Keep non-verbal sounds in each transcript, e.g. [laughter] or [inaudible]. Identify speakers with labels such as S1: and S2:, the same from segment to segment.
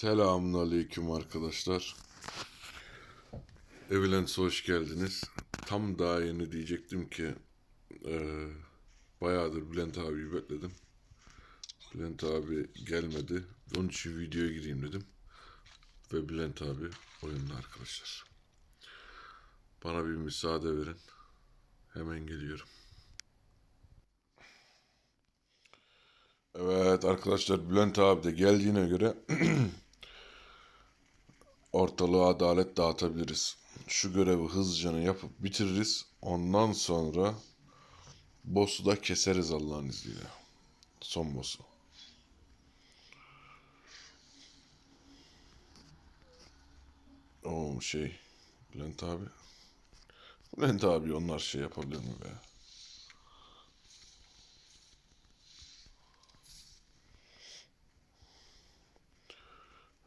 S1: Selamünaleyküm arkadaşlar. Evilens'e hoş geldiniz. Tam daha yeni diyecektim ki eee bayağıdır Bülent abiyi bekledim. Bülent abi gelmedi. Onun için videoya gireyim dedim. Ve Bülent abi oyunda arkadaşlar. Bana bir müsaade verin. Hemen geliyorum. Evet arkadaşlar Bülent abi de geldiğine göre [clears throat] ortalığı adalet dağıtabiliriz. Şu görevi hızlıca yapıp bitiririz. Ondan sonra boss'u da keseriz Allah'ın izniyle. Son boss'u. O şey Bülent abi. Bülent abi onlar şey yapabilir mi be?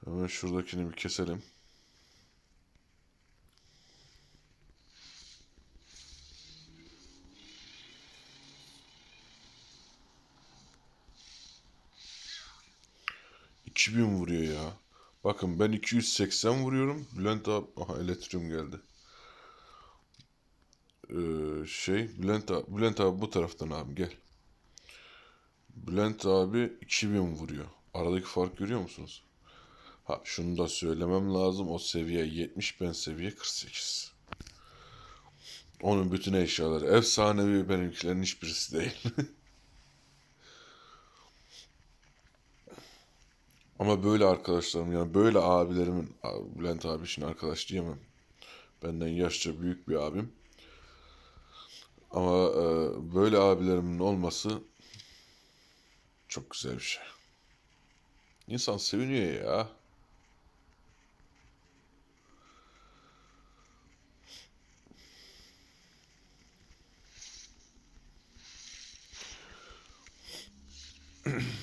S1: Hemen şuradakini bir keselim. Ben 280 vuruyorum. Bülent abi... Aha elektriğim geldi. Ee, şey... Bülent abi, Bülent abi bu taraftan abi gel. Bülent abi 2000 vuruyor. Aradaki fark görüyor musunuz? Ha şunu da söylemem lazım. O seviye 70 ben seviye 48. Onun bütün eşyaları efsanevi benimkilerin hiçbirisi değil. [laughs] Ama böyle arkadaşlarım yani böyle abilerimin Bülent abi için arkadaş diyemem. Benden yaşça büyük bir abim. Ama e, böyle abilerimin olması çok güzel bir şey. İnsan seviniyor ya. [clears throat]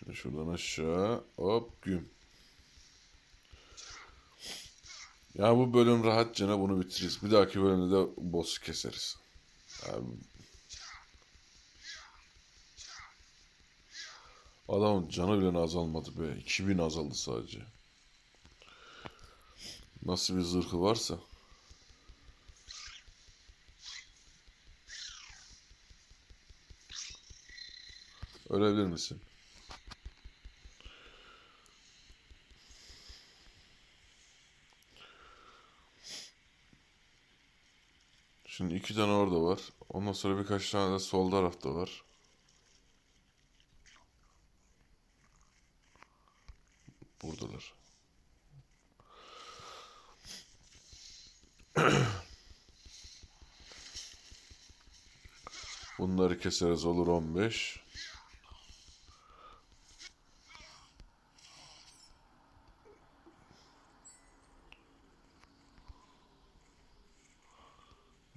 S1: Şimdi şuradan aşağı hop güm. Ya bu bölüm rahatça bunu bitiririz. Bir dahaki bölümde de boss'u keseriz. Abi. Adamın canı bile azalmadı be. 2000 azaldı sadece. Nasıl bir zırhı varsa. Ölebilir misin? Şimdi iki tane orada var. Ondan sonra birkaç tane de sol tarafta var. Buradalar. [clears throat] Bunları keseriz olur 15.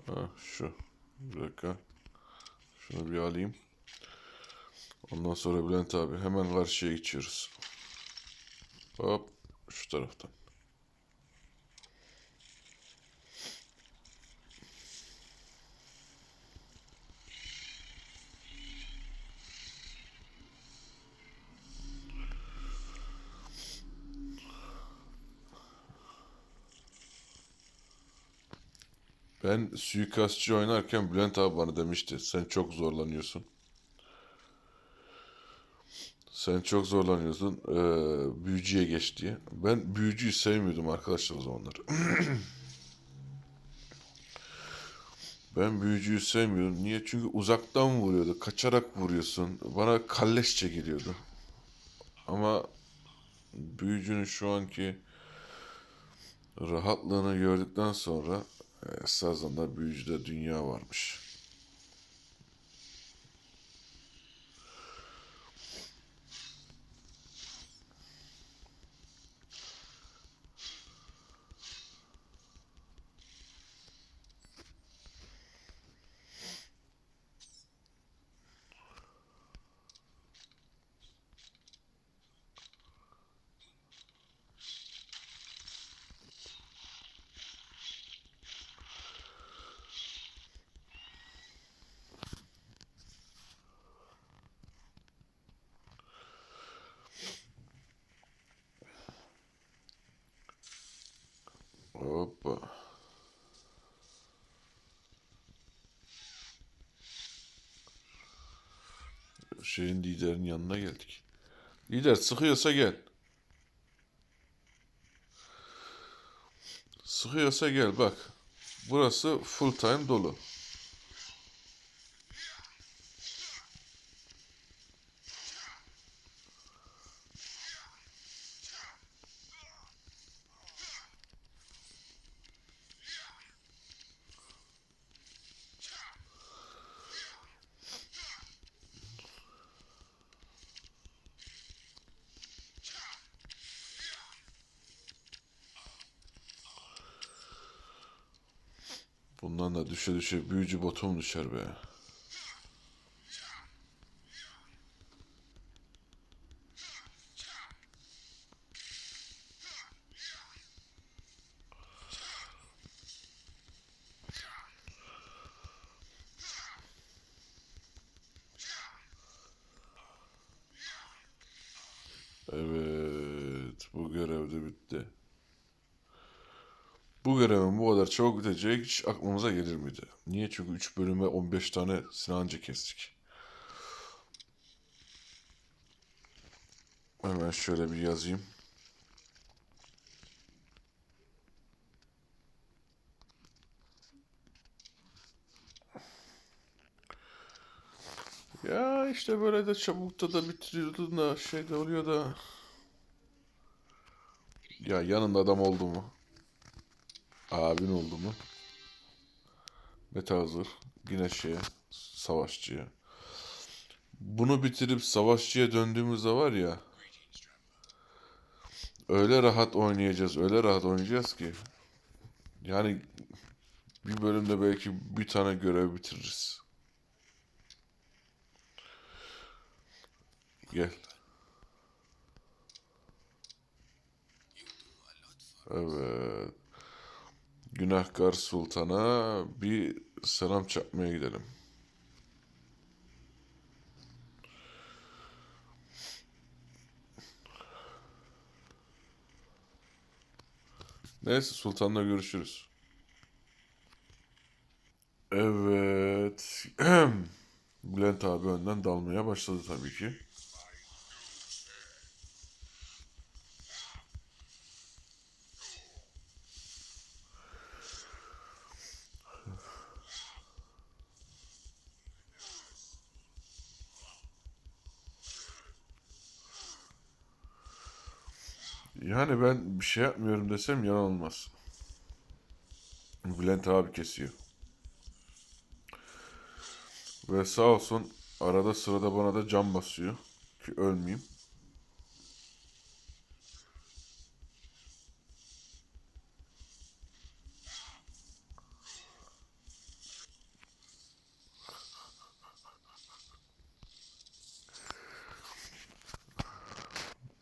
S1: Ha, şu. Bir dakika. Şunu bir alayım. Ondan sonra Bülent abi hemen karşıya geçiyoruz. Hop şu taraftan. Ben suikastçı oynarken Bülent abi bana demişti. Sen çok zorlanıyorsun. Sen çok zorlanıyorsun. Ee, büyücüye geç diye. Ben büyücüyü sevmiyordum arkadaşlar o zamanlar. [clears throat] ben büyücüyü sevmiyordum. Niye? Çünkü uzaktan vuruyordu. Kaçarak vuruyorsun. Bana kalleşçe geliyordu. Ama büyücünün şu anki rahatlığını gördükten sonra esasında büyücüde dünya varmış. Şeyin liderin yanına geldik. Lider sıkıyorsa gel. Sıkıyorsa gel bak. Burası full time dolu. Bundan da düşe düşe büyücü botum düşer be. Evet, bu görev de bitti. Bu görevin bu kadar çabuk biteceği hiç aklımıza gelir miydi? Niye? Çünkü 3 bölüme 15 tane Sinancı kestik. Hemen şöyle bir yazayım. Ya işte böyle de çabukta da bitiriyordun da şey de oluyor da. Ya yanında adam oldu mu? Abin oldu mu? Mete hazır. Yine şeye, savaşçıya. Bunu bitirip savaşçıya döndüğümüzde var ya. Öyle rahat oynayacağız, öyle rahat oynayacağız ki. Yani bir bölümde belki bir tane görev bitiririz. Gel. Evet. Günahkar Sultan'a bir selam çakmaya gidelim. Neyse Sultan'la görüşürüz. Evet. [clears throat] Bülent abi önden dalmaya başladı tabii ki. Yani ben bir şey yapmıyorum desem yalan olmaz. Bülent abi kesiyor. Ve sağ olsun arada sırada bana da cam basıyor ki ölmeyeyim.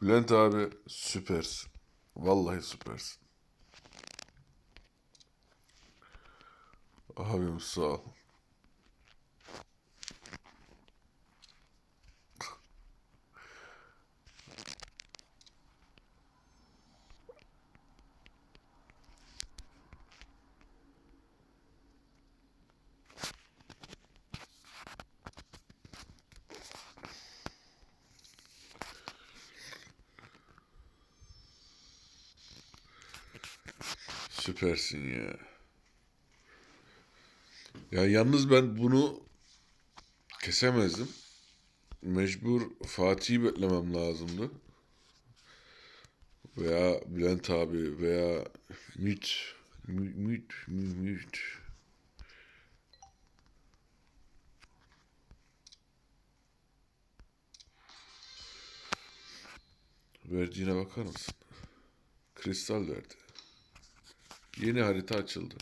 S1: Bülent abi süpersin. Vallahi süpersin. Abim sağ ol. Süpersin ya. Ya yalnız ben bunu kesemezdim. Mecbur Fatih'i beklemem lazımdı. Veya Bülent abi veya Müt. Müt, Müt, Müt. Verdiğine bakar mısın? Kristal verdi. Yeni harita açıldı.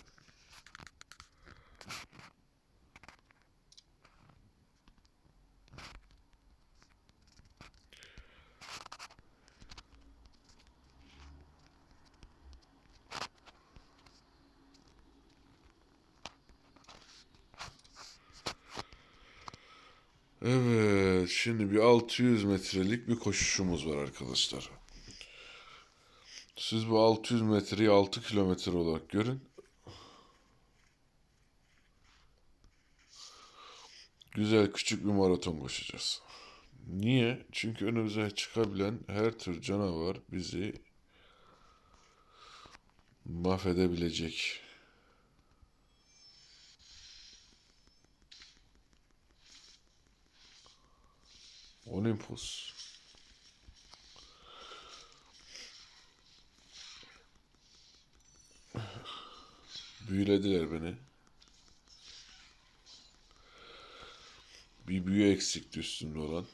S1: Evet, şimdi bir 600 metrelik bir koşuşumuz var arkadaşlar. Siz bu 600 metreyi 6 kilometre olarak görün. Güzel küçük bir maraton koşacağız. Niye? Çünkü önümüze çıkabilen her tür canavar bizi mahvedebilecek. Olympus. Büyülediler beni. Bir büyü eksikti üstümde olan.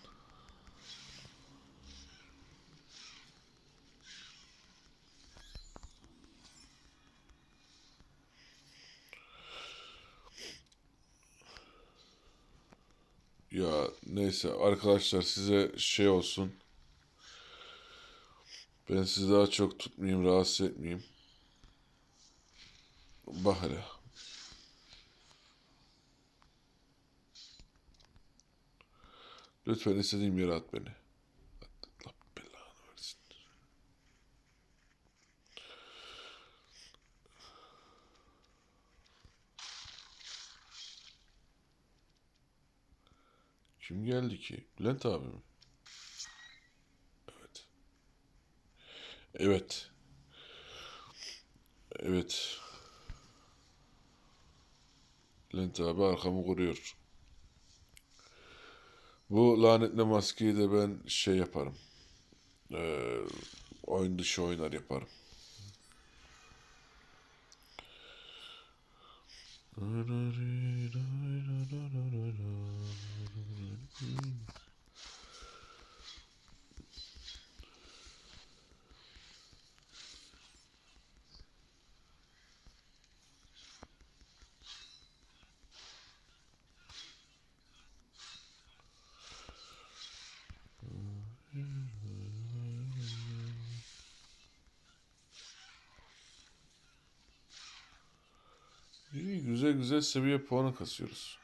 S1: Ya neyse arkadaşlar size şey olsun. Ben sizi daha çok tutmayayım, rahatsız etmeyeyim. Hele. Lütfen istediğim yere at beni. Kim geldi ki? Bülent abi mi? Evet. Evet. Evet. Bülent abi arkamı koruyor. Bu lanetli maskeyi de ben şey yaparım. Ee, oyun dışı oynar yaparım. Güzel güzel seviye puanı kasıyoruz.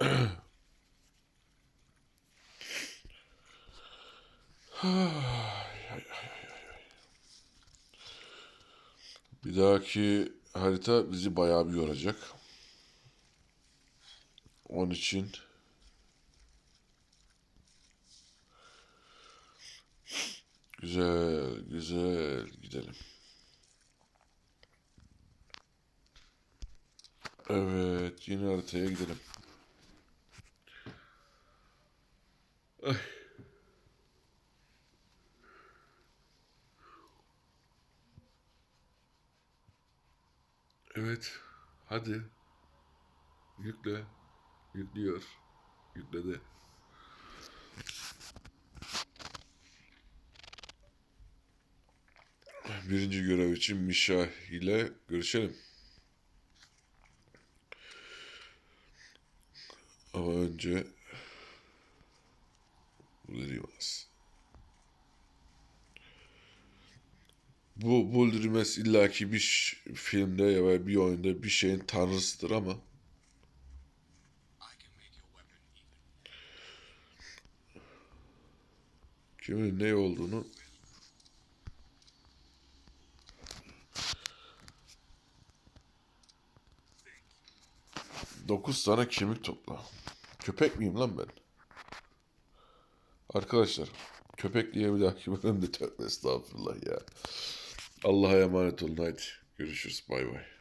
S1: [sighs] Bir dahaki harita bizi bayağı bir yoracak. Onun için güzel güzel gidelim. Evet, yeni haritaya gidelim. Birinci görev için Mişa ile görüşelim. Ama önce Buldirimas. Bu Buldirimas illaki bir filmde ya da bir oyunda bir şeyin tanrısıdır ama kimin ne olduğunu Dokuz tane kemik topla. Köpek miyim lan ben? Arkadaşlar köpek diye bir dahaki bölümde tövbe estağfurullah ya. Allah'a emanet olun haydi. Görüşürüz bay bay.